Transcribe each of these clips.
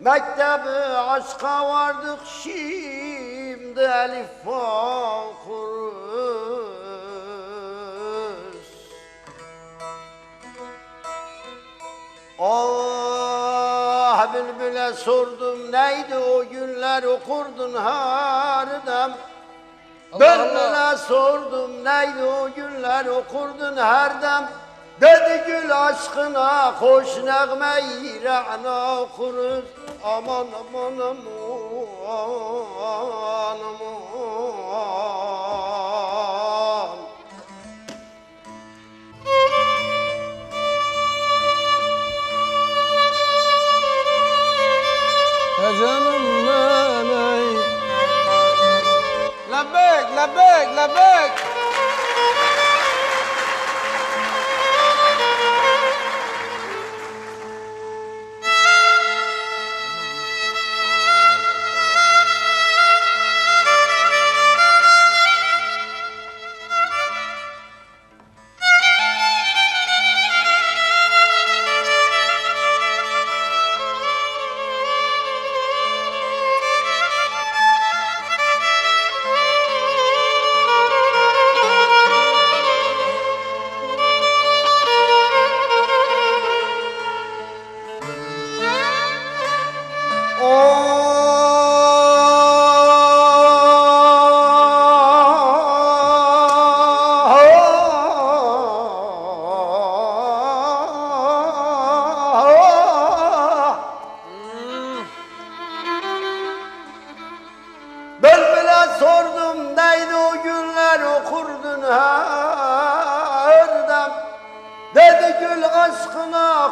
Mektebi aşka vardık şimdi elif okuruz. Ah bülbüle sordum neydi o günler okurdun hardem. Bülbüle sordum neydi o günler okurdun her dem. Dedi gül aşkına hoş nəğme-i rə'na okuruz. Aman aman aman aman. Ya canım ben ay. Labek, labek, labek.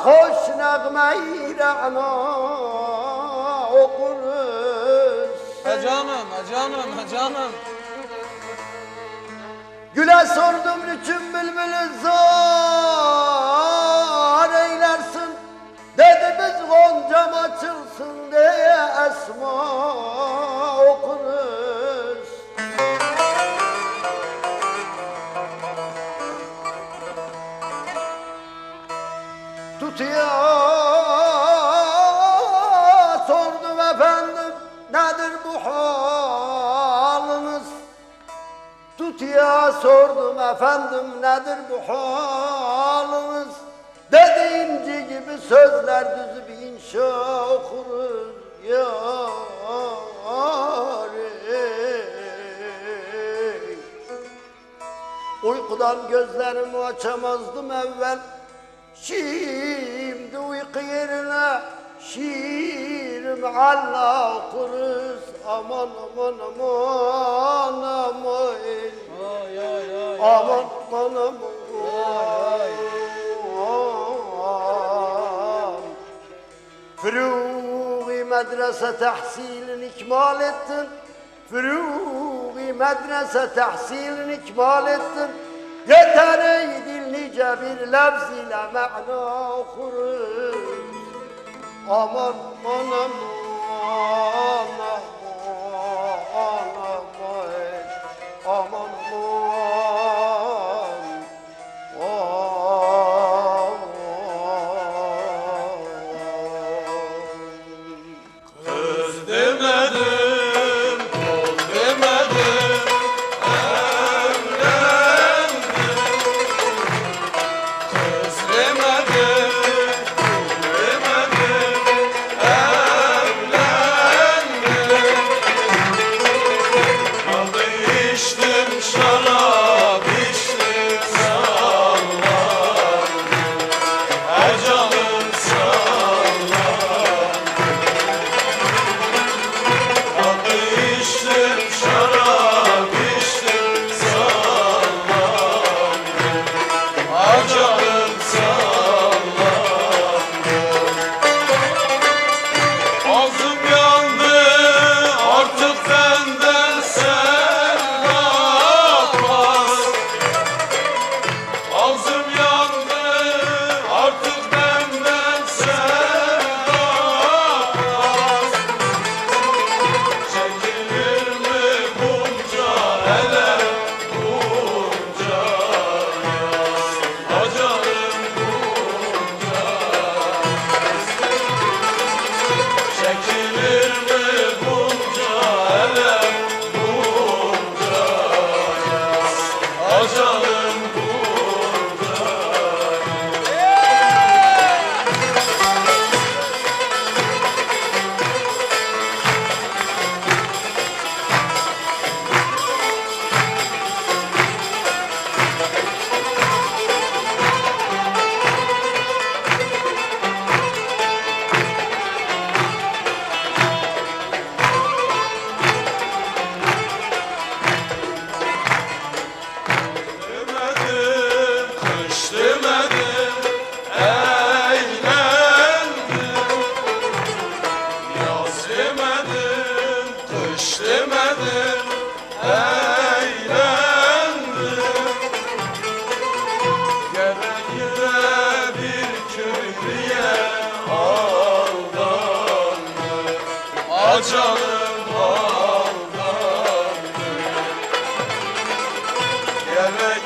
Aşkına hoş nəğme-i rə'na okuruz Ya canım, ya canım, ya canım. Güle sordum niçin bülbülü zar sordum efendim nedir bu haliniz Dedi inci gibi sözler düzüp inşa okuruz yâri Uykudan gözlerimi açamazdım evvel. Şimdi uyku yerine şiirim Allah okuruz. Aman aman aman Aman aman. Fruği medrese tahsilini ikmal ettin. Fruği medrese tahsilini ikmal ettin. Yeter ey dil bir lafz ile ma'na okuruz. Aman aman aman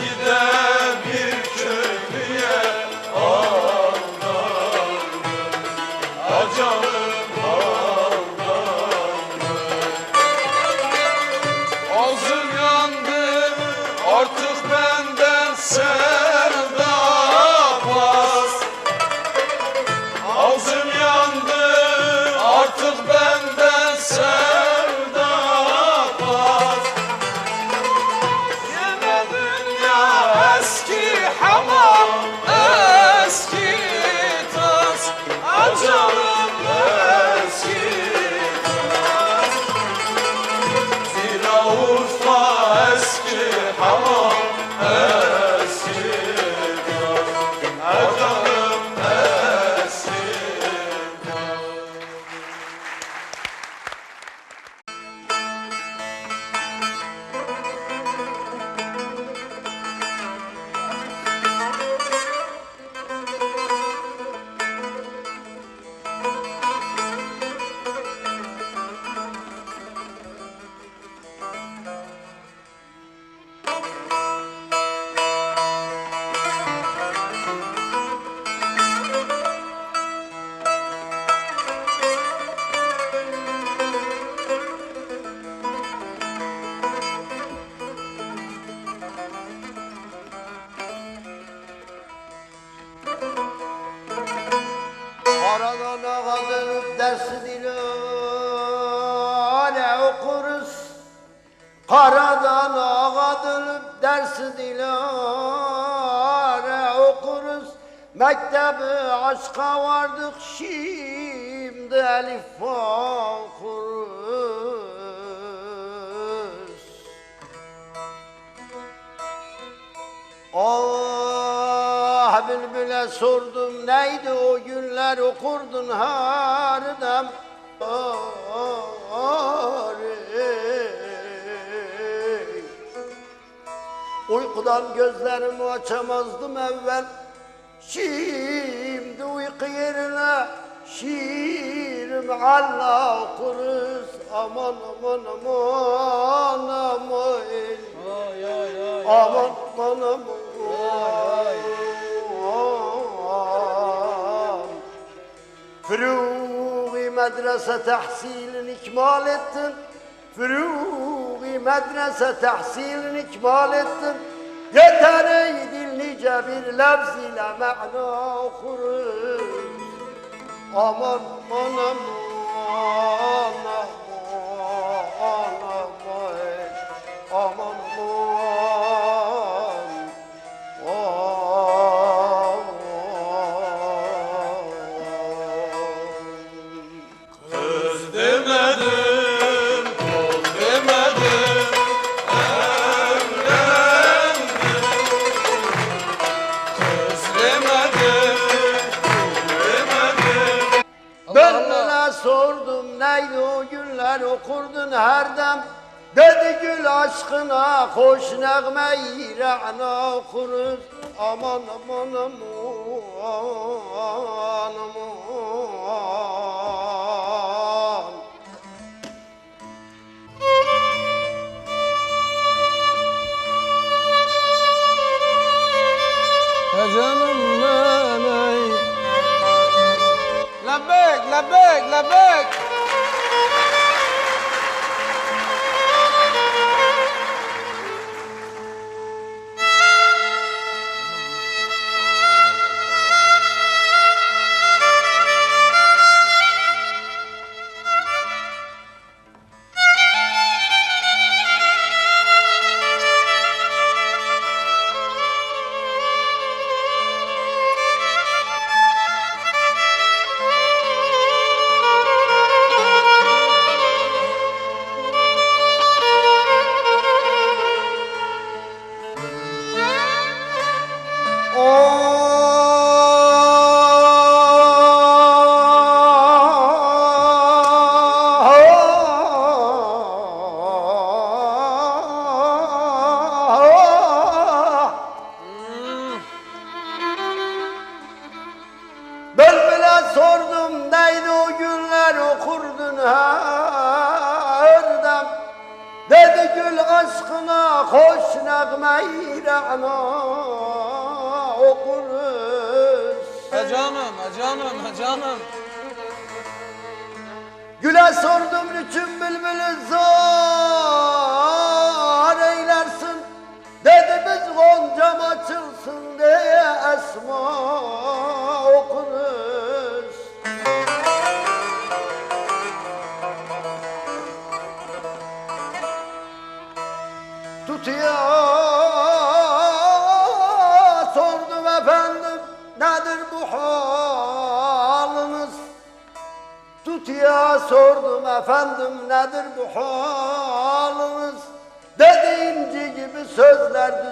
gider Mektebi aşka vardık şimdi elif okuruz Ah bülbüle sordum neydi o günler okurdun hardem Uykudan gözlerimi açamazdım evvel Şimdi uyku yerine şiirim Allah okuruz Aman aman aman aman Aman aman aman. Fruği medrese tahsilini ikmal ettin. Fruği medrese tahsilini ikmal ettin Yeter ey dil nice bir lafz ile ma'na okuruz Aman aman hoş nəğme İrana okuruz Aman aman aman aman sordum deydi o günler okurdun her dem Dedi gül aşkına hoş neğmeyle ana okuruz. E canım, e canım, e canım. Güle sordum niçin bülbülü zor. Efendim nedir bu halınız? Dedi inci gibi sözler